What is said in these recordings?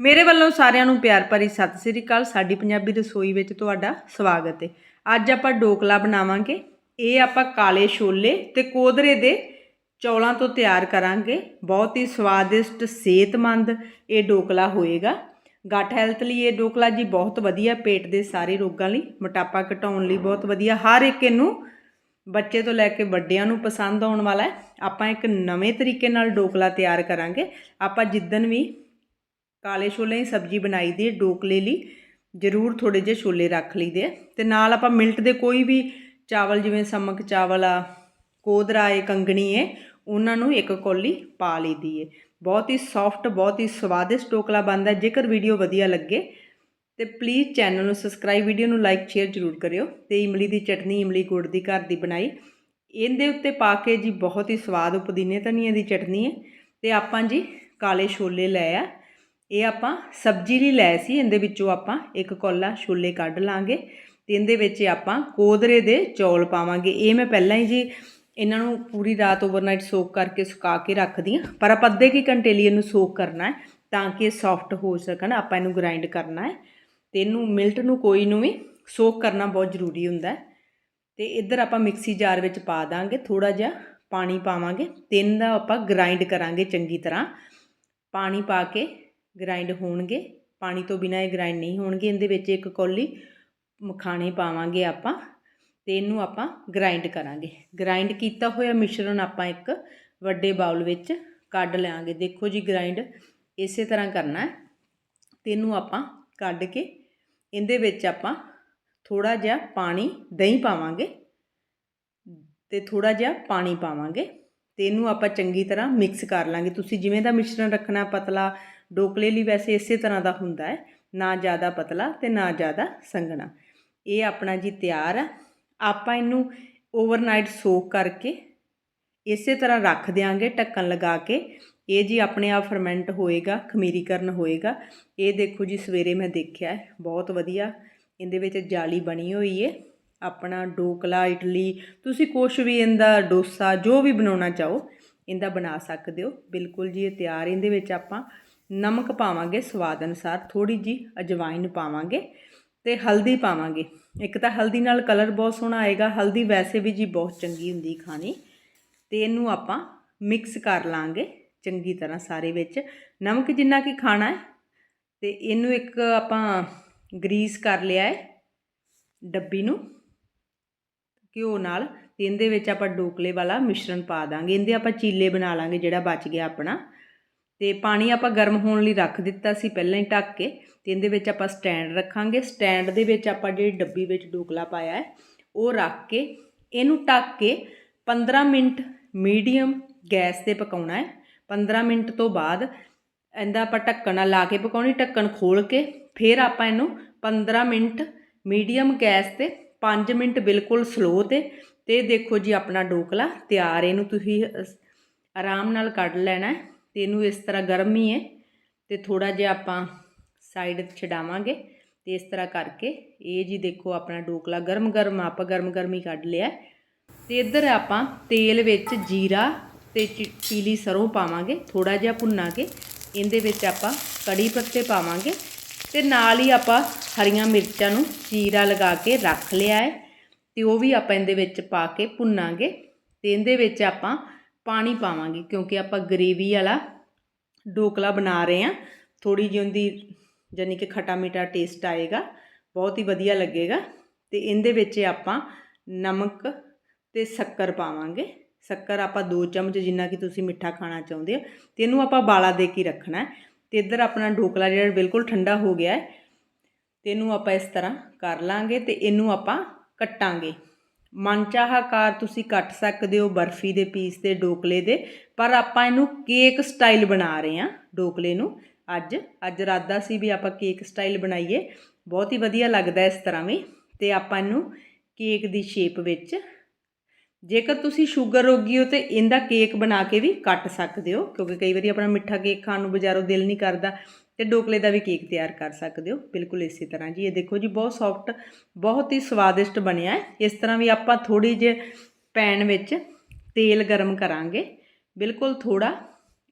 ਮੇਰੇ ਵੱਲੋਂ ਸਾਰਿਆਂ ਨੂੰ ਪਿਆਰ ਭਰੀ ਸਤਿ ਸ੍ਰੀ ਅਕਾਲ। ਸਾਡੀ ਪੰਜਾਬੀ ਰਸੋਈ ਵਿੱਚ ਤੁਹਾਡਾ ਸਵਾਗਤ ਹੈ। ਅੱਜ ਆਪਾਂ ਡੋਕਲਾ ਬਣਾਵਾਂਗੇ। ਇਹ ਆਪਾਂ ਕਾਲੇ ਛੋਲੇ ਤੇ ਕੋਦਰੇ ਦੇ ਚੌਲਾਂ ਤੋਂ ਤਿਆਰ ਕਰਾਂਗੇ। ਬਹੁਤ ਹੀ ਸਵਾਦਿਸ਼ਟ, ਸਿਹਤਮੰਦ ਇਹ ਡੋਕਲਾ ਹੋਏਗਾ। ਗੱਟ ਹੈਲਥ ਲਈ ਇਹ ਡੋਕਲਾ ਜੀ ਬਹੁਤ ਵਧੀਆ, ਪੇਟ ਦੇ ਸਾਰੇ ਰੋਗਾਂ ਲਈ ਮੋਟਾਪਾ ਘਟਾਉਣ ਲਈ ਬਹੁਤ ਵਧੀਆ। ਹਰ ਇੱਕ ਇਹਨੂੰ ਬੱਚੇ ਤੋਂ ਲੈ ਕੇ ਵੱਡਿਆਂ ਨੂੰ ਪਸੰਦ ਆਉਣ ਵਾਲਾ ਹੈ। ਆਪਾਂ ਇੱਕ ਨਵੇਂ ਤਰੀਕੇ ਨਾਲ ਡੋਕਲਾ ਤਿਆਰ ਕਰਾਂਗੇ। ਆਪਾਂ ਜਿੱਦਨ ਵੀ ਕਾਲੇ ਛੋਲੇ ਦੀ ਸਬਜ਼ੀ ਬਣਾਈ ਦੀ ਹੈ ਡੋਕਲੇ ਲਈ। ਜ਼ਰੂਰ ਥੋੜੇ ਜਿਹੇ ਛੋਲੇ ਰੱਖ ਲਈਦੇ ਆ। ਤੇ ਨਾਲ ਆਪਾਂ ਮਿਲਟ ਦੇ ਕੋਈ ਵੀ ਚਾਵਲ, ਜਿਵੇਂ ਸਮਕ ਚਾਵਲ ਆ, ਕੋਦਰਾ ਏ ਕੰਗਣੀ ਏ ਉਹਨਾਂ ਨੂੰ ਇੱਕ ਕੌਲੀ ਪਾ ਲਈਦੀ ਏ। ਬਹੁਤ ਹੀ ਸੌਫਟ ਬਹੁਤ ਹੀ ਸਵਾਦਿਸ਼ਟ ਢੋਕਲਾ ਬਣਦਾ ਜੇਕਰ ਵੀਡੀਓ ਵਧੀਆ ਲੱਗੇ, ਤੇ ਪਲੀਜ਼ ਚੈਨਲ ਨੂੰ ਸਬਸਕ੍ਰਾਈਬ ਵੀਡੀਓ ਨੂੰ ਲਾਈਕ ਸ਼ੇਅਰ ਜ਼ਰੂਰ ਕਰਿਓ। ਤੇ ਇਮਲੀ ਦੀ ਚਟਨੀ, ਇਮਲੀ ਗੁੜ ਦੀ ਘਰ ਦੀ ਬਣਾਈ। ਇਹਦੇ ਉੱਤੇ ਪਾ ਕੇ ਜੀ, ਬਹੁਤ ਹੀ ਸਵਾਦ ਪੁਦੀਨੇ ਧਨੀਏ ਦੀ ਚਟਨੀ ਹੈ ਤੇ ਆਪਾਂ ਜੀ ਕਾਲੇ ਛੋਲੇ ਲੈ ਆ। ਇਹ ਆਪਾਂ ਸਬਜ਼ੀ ਲਈ ਲੈ ਸੀ, ਇਹਦੇ ਵਿੱਚੋਂ ਆਪਾਂ ਇੱਕ ਕੌਲਾ ਛੋਲੇ ਕੱਢ ਲਾਂਗੇ ਤੇ ਇਹਦੇ ਵਿੱਚ ਆਪਾਂ ਕੋਦਰੇ ਦੇ ਚੌਲ ਪਾਵਾਂਗੇ। ਇਹ ਮੈਂ ਪਹਿਲਾਂ ਹੀ ਜੀ ਇਹਨਾਂ ਨੂੰ ਪੂਰੀ ਰਾਤ ਓਵਰਨਾਈਟ ਸੋਕ ਕਰਕੇ ਸੁਕਾ ਕੇ ਰੱਖਦੀ ਹਾਂ। ਪਰ ਆਪਾਂ ਅੱਧੇ ਕੀ ਘੰਟੇ ਲਈ ਇਹਨੂੰ ਸੋਕ ਕਰਨਾ ਹੈ ਤਾਂ ਕਿ ਇਹ ਸੌਫਟ ਹੋ ਸਕਣ, ਆਪਾਂ ਇਹਨੂੰ ਗ੍ਰਾਈਂਡ ਕਰਨਾ ਹੈ। ਤੇ ਇਹਨੂੰ ਮਿਲਟ ਨੂੰ ਕੋਈ ਨੂੰ ਵੀ ਸੋਕ ਕਰਨਾ ਬਹੁਤ ਜ਼ਰੂਰੀ ਹੁੰਦਾ ਹੈ। ਤੇ ਇੱਧਰ ਆਪਾਂ ਮਿਕਸੀ ਜਾਰ ਵਿੱਚ ਪਾ ਦਾਂਗੇ ਥੋੜਾ ਜਿਹਾ ਪਾਣੀ ਪਾਵਾਂਗੇ ਤਿੰਨ ਦਾ ਆਪਾਂ ਗ੍ਰਾਈਂਡ ਕਰਾਂਗੇ ਚੰਗੀ ਤਰ੍ਹਾਂ। ਪਾਣੀ ਪਾ ਕੇ ਗ੍ਰਾਈਂਡ ਹੋਣਗੇ। ਪਾਣੀ ਤੋਂ ਬਿਨਾਂ ਇਹ ਗ੍ਰਾਈਂਡ ਨਹੀਂ ਹੋਣਗੇ। ਇਹਦੇ ਵਿੱਚ ਇੱਕ ਕੌਲੀ ਮਖਾਣੇ ਪਾਵਾਂਗੇ ਆਪਾਂ ਤੇ ਇਹਨੂੰ ਆਪਾਂ ਗ੍ਰਾਈਂਡ ਕਰਾਂਗੇ। ਗ੍ਰਾਈਂਡ ਕੀਤਾ ਹੋਇਆ ਮਿਸ਼ਰਣ ਆਪਾਂ ਇੱਕ ਵੱਡੇ ਬਾਉਲ ਵਿੱਚ ਕੱਢ ਲਾਂਗੇ ਦੇਖੋ ਜੀ ਗ੍ਰਾਈਂਡ ਇਸੇ ਤਰ੍ਹਾਂ ਕਰਨਾ ਹੈ। ਤੇ ਇਹਨੂੰ ਆਪਾਂ ਕੱਢ ਕੇ ਇਹਦੇ ਵਿੱਚ ਆਪਾਂ ਥੋੜਾ ਜਿਹਾ ਪਾਣੀ ਦਹੀਂ ਪਾਵਾਂਗੇ ਤੇ ਥੋੜਾ ਜਿਹਾ ਪਾਣੀ ਪਾਵਾਂਗੇ ਤੇ ਇਹਨੂੰ ਆਪਾਂ ਚੰਗੀ ਤਰ੍ਹਾਂ ਮਿਕਸ ਕਰ ਲਾਂਗੇ। ਤੁਸੀਂ ਜਿਵੇਂ ਦਾ ਮਿਸ਼ਰਣ ਰੱਖਣਾ, ਪਤਲਾ ਡੋਕਲੇ ਲਈ ਵੈਸੇ ਇਸੇ ਤਰ੍ਹਾਂ ਦਾ ਹੁੰਦਾ ਹੈ, ਨਾ ਜ਼ਿਆਦਾ ਪਤਲਾ ਤੇ ਨਾ ਜ਼ਿਆਦਾ ਸੰਘਣਾ। ਇਹ ਆਪਣਾ ਜੀ ਤਿਆਰ ਆ। ਆਪਾਂ ਇਹਨੂੰ ਓਵਰਨਾਈਟ ਸੋਕ ਕਰਕੇ ਇਸੇ ਤਰ੍ਹਾਂ ਰੱਖ ਦਿਆਂਗੇ, ਢੱਕਣ ਲਗਾ ਕੇ। ਇਹ ਜੀ ਆਪਣੇ ਆਪ ਫਰਮੈਂਟ ਹੋਏਗਾ, ਖਮੀਰੀਕਰਨ ਹੋਏਗਾ। ਇਹ ਦੇਖੋ ਜੀ, ਸਵੇਰੇ ਮੈਂ ਦੇਖਿਆ ਬਹੁਤ ਵਧੀਆ। ਇਹਦੇ ਵਿੱਚ ਜਾਲੀ ਬਣੀ ਹੋਈ ਹੈ ਆਪਣਾ ਡੋਕਲਾ, ਇਡਲੀ, ਤੁਸੀਂ ਕੁਛ ਵੀ ਇਹਦਾ ਡੋਸਾ, ਜੋ ਵੀ ਬਣਾਉਣਾ ਚਾਹੋ, ਇਹਦਾ ਬਣਾ ਸਕਦੇ ਹੋ। ਬਿਲਕੁਲ ਜੀ, ਇਹ ਤਿਆਰ ਇਹਦੇ ਵਿੱਚ ਆਪਾਂ ਨਮਕ ਪਾਵਾਂਗੇ ਸਵਾਦ ਅਨੁਸਾਰ ਥੋੜੀ ਜੀ ਅਜਵਾਇਨ ਪਾਵਾਂਗੇ ਤੇ ਹਲਦੀ ਪਾਵਾਂਗੇ। ਇੱਕ ਤਾਂ ਹਲਦੀ ਨਾਲ ਕਲਰ ਬਹੁਤ ਸੋਹਣਾ ਆਏਗਾ, ਹਲਦੀ ਵੈਸੇ ਵੀ ਜੀ ਬਹੁਤ ਚੰਗੀ ਹੁੰਦੀ ਖਾਣੀ ਤੇ ਇਹਨੂੰ ਆਪਾਂ ਮਿਕਸ ਕਰ ਲਾਂਗੇ ਚੰਗੀ ਤਰ੍ਹਾਂ ਸਾਰੇ ਵਿੱਚ। ਨਮਕ ਜਿੰਨਾ ਕਿ ਖਾਣਾ ਹੈ ਤੇ ਇਹਨੂੰ ਇੱਕ ਆਪਾਂ ਗਰੀਸ ਕਰ ਲਿਆ ਹੈ ਡੱਬੀ ਨੂੰ। ਘਿਓ ਨਾਲ ਤੇ ਇਹਦੇ ਵਿੱਚ ਆਪਾਂ ਡੋਕਲੇ ਵਾਲਾ ਮਿਸ਼ਰਣ ਪਾ ਦਾਂਗੇ। ਇਹਦੇ ਆਪਾਂ ਚੀਲੇ ਬਣਾ ਲਾਂਗੇ ਜਿਹੜਾ ਬਚ ਗਿਆ ਆਪਣਾ। ਤੇ ਪਾਣੀ ਆਪਾਂ ਗਰਮ ਹੋਣ ਲਈ ਰੱਖ ਦਿੱਤਾ ਸੀ ਪਹਿਲਾਂ ਹੀ ਢੱਕ ਕੇ ਤੇ ਇਹਦੇ ਵਿੱਚ ਆਪਾਂ ਸਟੈਂਡ ਰੱਖਾਂਗੇ। ਸਟੈਂਡ ਦੇ ਵਿੱਚ ਆਪਾਂ ਜਿਹੜੀ ਡੱਬੀ ਵਿੱਚ ਡੋਕਲਾ ਪਾਇਆ ਹੈ, ਉਹ ਰੱਖ ਕੇ ਇਹਨੂੰ ਢੱਕ ਕੇ 15 ਮਿੰਟ ਮੀਡੀਅਮ ਗੈਸ ਤੇ ਪਕਾਉਣਾ ਹੈ। 15 ਮਿੰਟ ਤੋਂ ਬਾਅਦ ਇਹਦਾ ਆਪਾਂ ਢੱਕਣ ਨਾਲ ਲਾ ਕੇ ਪਕਾਉਣੀ, ਢੱਕਣ ਖੋਲ ਕੇ ਫਿਰ ਆਪਾਂ ਇਹਨੂੰ 15 ਮਿੰਟ ਮੀਡੀਅਮ ਗੈਸ ਤੇ 5 ਮਿੰਟ ਬਿਲਕੁਲ ਸਲੋ ਤੇ ਤੇ ਦੇਖੋ ਜੀ ਆਪਣਾ ਡੋਕਲਾ ਤਿਆਰ ਇਹਨੂੰ ਤੁਸੀਂ ਆਰਾਮ ਨਾਲ ਕੱਢ ਲੈਣਾ ਤੇ ਇਹਨੂੰ ਇਸ ਤਰ੍ਹਾਂ ਗਰਮ ਹੀ ਹੈ ਤੇ ਥੋੜਾ ਜਿਹਾ ਆਪਾਂ ਸਾਈਡ ਛਡਾਵਾਂਗੇ ਤੇ ਇਸ ਤਰ੍ਹਾਂ ਕਰਕੇ ਇਹ ਜੀ ਦੇਖੋ ਆਪਣਾ ਡੋਕਲਾ ਗਰਮ ਗਰਮ ਆਪਾਂ ਗਰਮ ਗਰਮ ਹੀ ਕੱਢ ਲਿਆ ਹੈ। ਤੇ ਇੱਧਰ ਆਪਾਂ ਤੇਲ ਵਿੱਚ ਜੀਰਾ ਤੇ ਚਿ- ਪੀਲੀ ਸਰੋਂ ਪਾਵਾਂਗੇ ਥੋੜਾ ਜਿਹਾ ਭੁੰਨਾ ਕੇ, ਇਹਦੇ ਵਿੱਚ ਆਪਾਂ ਕੜੀ ਪੱਤੇ ਪਾਵਾਂਗੇ ਤੇ ਨਾਲ ਹੀ ਆਪਾਂ ਹਰੀਆਂ ਮਿਰਚਾਂ ਨੂੰ ਜੀਰਾ ਲਗਾ ਕੇ ਰੱਖ ਲਿਆ ਹੈ ਤੇ ਉਹ ਵੀ ਆਪਾਂ ਇਹਦੇ ਵਿੱਚ ਪਾ ਕੇ ਭੁੰਨਾਂਗੇ ਤੇ ਇਹਦੇ ਵਿੱਚ ਆਪਾਂ ਪਾਣੀ ਪਾਵਾਂਗੇ, ਕਿਉਂਕਿ ਆਪਾਂ ਗਰੇਵੀ ਵਾਲਾ ਢੋਕਲਾ ਬਣਾ ਰਹੇ ਹਾਂ। ਥੋੜੀ ਜਿਹੀ ਉਹਦੀ ਯਾਨੀ ਕਿ ਖਟਾ ਮਿੱਠਾ ਟੇਸਟ ਆਏਗਾ, ਬਹੁਤ ਹੀ ਵਧੀਆ ਲੱਗੇਗਾ। ਤੇ ਇਹਦੇ ਵਿੱਚ ਆਪਾਂ ਨਮਕ ਤੇ ਸ਼ੱਕਰ ਪਾਵਾਂਗੇ। ਸ਼ੱਕਰ ਆਪਾਂ 2 ਚਮਚ ਜਿੰਨਾ ਕਿ ਤੁਸੀਂ ਮਿੱਠਾ ਖਾਣਾ ਚਾਹੁੰਦੇ ਹੋ, ਤੇ ਇਹਨੂੰ ਆਪਾਂ ਬਾਲਾ ਦੇ ਕੇ ਰੱਖਣਾ ਹੈ। ਤੇ ਇੱਧਰ ਆਪਣਾ ਢੋਕਲਾ ਜਿਹੜਾ ਬਿਲਕੁਲ ਠੰਡਾ ਹੋ ਗਿਆ ਹੈ, ਤੇ ਇਹਨੂੰ ਆਪਾਂ ਇਸ ਤਰ੍ਹਾਂ ਕਰ ਲਾਂਗੇ ਤੇ ਇਹਨੂੰ ਆਪਾਂ ਕੱਟਾਂਗੇ। ਮਨਚਾਹਾ ਆਕਾਰ ਤੁਸੀਂ ਕੱਟ ਸਕਦੇ ਹੋ ਬਰਫੀ ਦੇ ਪੀਸ ਤੇ ਡੋਕਲੇ ਦੇ, ਪਰ ਆਪਾਂ ਇਹਨੂੰ ਕੇਕ ਸਟਾਈਲ ਬਣਾ ਰਹੇ ਹਾਂ ਡੋਕਲੇ ਨੂੰ ਅੱਜ। ਅੱਜ ਇਰਾਦਾ ਸੀ ਵੀ ਆਪਾਂ ਕੇਕ ਸਟਾਈਲ ਬਣਾਈਏ। ਬਹੁਤ ਹੀ ਵਧੀਆ ਲੱਗਦਾ ਇਸ ਤਰ੍ਹਾਂ ਵੀ। ਤੇ ਆਪਾਂ ਇਹਨੂੰ ਕੇਕ ਦੀ ਸ਼ੇਪ ਵਿੱਚ, ਜੇਕਰ ਤੁਸੀਂ ਸ਼ੂਗਰ ਰੋਗੀ ਹੋ ਤੇ ਇਹਦਾ ਕੇਕ ਬਣਾ ਕੇ ਵੀ ਕੱਟ ਸਕਦੇ ਹੋ, ਕਿਉਂਕਿ ਕਈ ਵਾਰੀ ਆਪਣਾ ਮਿੱਠਾ ਕੇਕ ਖਾਣ ਨੂੰ ਬਾਜ਼ਾਰੋਂ ਦਿਲ ਨਹੀਂ ਕਰਦਾ। ਤੇ ਡੋਕਲੇ ਦਾ ਵੀ ਕੇਕ ਤਿਆਰ ਕਰ ਸਕਦੇ ਹੋ। ਬਿਲਕੁਲ ਇਸੇ ਤਰ੍ਹਾਂ ਜੀ। ਇਹ ਦੇਖੋ ਜੀ, ਬਹੁਤ ਸੌਫਟ ਬਹੁਤ ਹੀ ਸਵਾਦਿਸ਼ਟ ਬਣਿਆ ਹੈ। ਇਸ ਤਰ੍ਹਾਂ ਵੀ ਆਪਾਂ ਥੋੜੀ ਜਿਹੀ ਪੈਨ ਵਿੱਚ ਤੇਲ ਗਰਮ ਕਰਾਂਗੇ। ਬਿਲਕੁਲ ਥੋੜਾ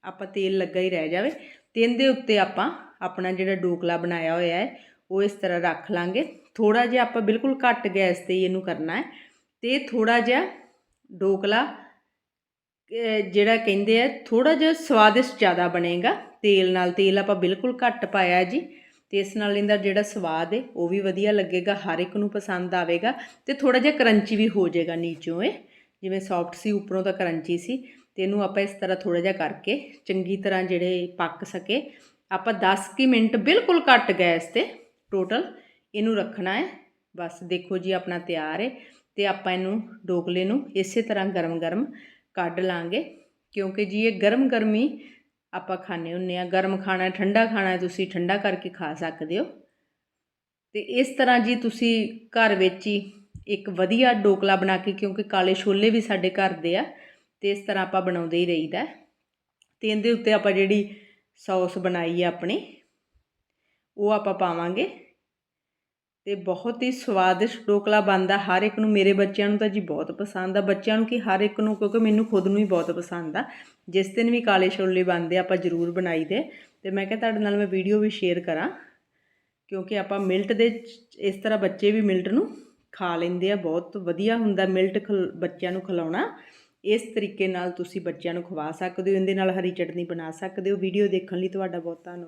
ਆਪਾਂ ਤੇਲ ਲੱਗਾ ਹੀ ਰਹਿ ਜਾਵੇ ਤੇ ਇਹਦੇ ਉੱਤੇ ਆਪਾਂ ਆਪਣਾ ਜਿਹੜਾ ਡੋਕਲਾ ਬਣਾਇਆ ਹੋਇਆ ਹੈ, ਉਹ ਇਸ ਤਰ੍ਹਾਂ ਰੱਖ ਲਾਂਗੇ। ਥੋੜਾ ਜਿਹਾ ਆਪਾਂ ਬਿਲਕੁਲ ਘੱਟ ਗੈਸ ਤੇ ਹੀ ਇਹਨੂੰ ਕਰਨਾ ਹੈ। ਤੇ ਥੋੜਾ ਜਿਹਾ ਡੋਕਲਾ ਜਿਹੜਾ ਕਹਿੰਦੇ ਆ ਥੋੜਾ ਜਿਹਾ ਸਵਾਦਿਸ਼ਟ ਜ਼ਿਆਦਾ ਬਣੇਗਾ। ਤੇਲ ਨਾਲ, ਤੇਲ ਆਪਾਂ ਬਿਲਕੁਲ ਘੱਟ ਪਾਇਆ ਜੀ। ਤੇ ਇਸ ਨਾਲ ਇਹਦਾ ਜਿਹੜਾ ਸਵਾਦ ਹੈ ਉਹ ਵੀ ਵਧੀਆ ਲੱਗੇਗਾ, ਹਰ ਇੱਕ ਨੂੰ ਪਸੰਦ ਆਵੇਗਾ ਤੇ ਥੋੜਾ ਜਿਹਾ ਕਰੰਚੀ ਵੀ ਹੋ ਜਾਏਗਾ ਨੀਚੋਂ ਇਹ ਜਿਵੇਂ ਸੌਫਟ ਸੀ, ਉੱਪਰੋਂ ਤਾਂ ਕਰੰਚੀ ਸੀ। ਤੇ ਇਹਨੂੰ ਆਪਾਂ ਇਸ ਤਰ੍ਹਾਂ ਥੋੜਾ ਜਿਹਾ ਕਰਕੇ ਚੰਗੀ ਤਰ੍ਹਾਂ ਜਿਹੜੇ ਪੱਕ ਸਕੇ। ਆਪਾਂ 10 ਕੁ ਮਿੰਟ ਬਿਲਕੁਲ ਘੱਟ ਗੈਸ ਤੇ ਟੋਟਲ ਇਹਨੂੰ ਰੱਖਣਾ ਹੈ ਬਸ ਦੇਖੋ ਜੀ, ਆਪਣਾ ਤਿਆਰ ਹੈ ਤੇ ਆਪਾਂ ਇਹਨੂੰ ਡੋਕਲੇ ਨੂੰ ਇਸੇ ਤਰ੍ਹਾਂ ਗਰਮ-ਗਰਮ ਕੱਢ ਲਾਂਗੇ। ਕਿਉਂਕਿ ਜੀ ਇਹ ਗਰਮ ਗਰਮੀ ਆਪਾਂ ਖਾਣੇ ਹੁੰਨੇ ਆ ਗਰਮ ਖਾਣਾ ਠੰਡਾ ਖਾਣਾ ਤੁਸੀਂ ਠੰਡਾ ਕਰਕੇ ਖਾ ਸਕਦੇ ਹੋ ਤੇ ਇਸ ਤਰ੍ਹਾਂ ਜੀ ਤੁਸੀਂ ਘਰ ਵਿੱਚ ਹੀ ਇੱਕ ਵਧੀਆ ਡੋਕਲਾ ਬਣਾ ਕੇ, ਕਿਉਂਕਿ ਕਾਲੇ ਛੋਲੇ ਵੀ ਸਾਡੇ ਘਰ ਦੇ ਆ, ਤੇ ਇਸ ਤਰ੍ਹਾਂ ਆਪਾਂ ਬਣਾਉਂਦੇ ਹੀ ਰਹੀਦਾ ਹੈ। ਤੇ ਇਹਦੇ ਉੱਤੇ ਆਪਾਂ ਜਿਹੜੀ ਸੌਸ ਬਣਾਈ ਆ ਆਪਣੀ, ਉਹ ਆਪਾਂ ਪਾਵਾਂਗੇ ਤੇ ਬਹੁਤ ਹੀ ਸਵਾਦਿਸ਼ਟ ਡੋਕਲਾ ਬਣਦਾ। ਹਰ ਇੱਕ ਨੂੰ ਮੇਰੇ ਬੱਚਿਆਂ ਨੂੰ ਤਾਂ ਜੀ ਬਹੁਤ ਪਸੰਦ ਆ। ਬੱਚਿਆਂ ਨੂੰ ਕਿ ਹਰ ਇੱਕ ਨੂੰ ਕਿਉਂਕਿ ਮੈਨੂੰ ਖੁਦ ਨੂੰ ਹੀ ਬਹੁਤ ਪਸੰਦ ਆ। ਜਿਸ ਦਿਨ ਵੀ ਕਾਲੇ ਛੋਲੇ ਬਣਦੇ ਆ, ਆਪਾਂ ਜ਼ਰੂਰ ਬਣਾਈ ਦੇ। ਤੇ ਮੈਂ ਕਿਹਾ ਤੁਹਾਡੇ ਨਾਲ ਮੈਂ ਵੀਡੀਓ ਵੀ ਸ਼ੇਅਰ ਕਰਾਂ ਕਿਉਂਕਿ ਆਪਾਂ ਮਿਲਟ ਦੇ ਇਸ ਤਰ੍ਹਾਂ ਬੱਚੇ ਵੀ ਮਿਲਟ ਨੂੰ ਖਾ ਲੈਂਦੇ ਆ। ਬਹੁਤ ਵਧੀਆ ਹੁੰਦਾ ਮਿਲਟ ਖਿਲ- ਬੱਚਿਆਂ ਨੂੰ ਖਿਲਾਉਣਾ। ਇਸ ਤਰੀਕੇ ਨਾਲ ਤੁਸੀਂ ਬੱਚਿਆਂ ਨੂੰ ਖਵਾ ਸਕਦੇ ਹੋ ਇਹਦੇ ਨਾਲ ਹਰੀ ਚਟਨੀ ਬਣਾ ਸਕਦੇ ਹੋ। ਵੀਡੀਓ ਦੇਖਣ ਲਈ ਤੁਹਾਡਾ ਬਹੁਤ ਧੰਨਵਾਦ।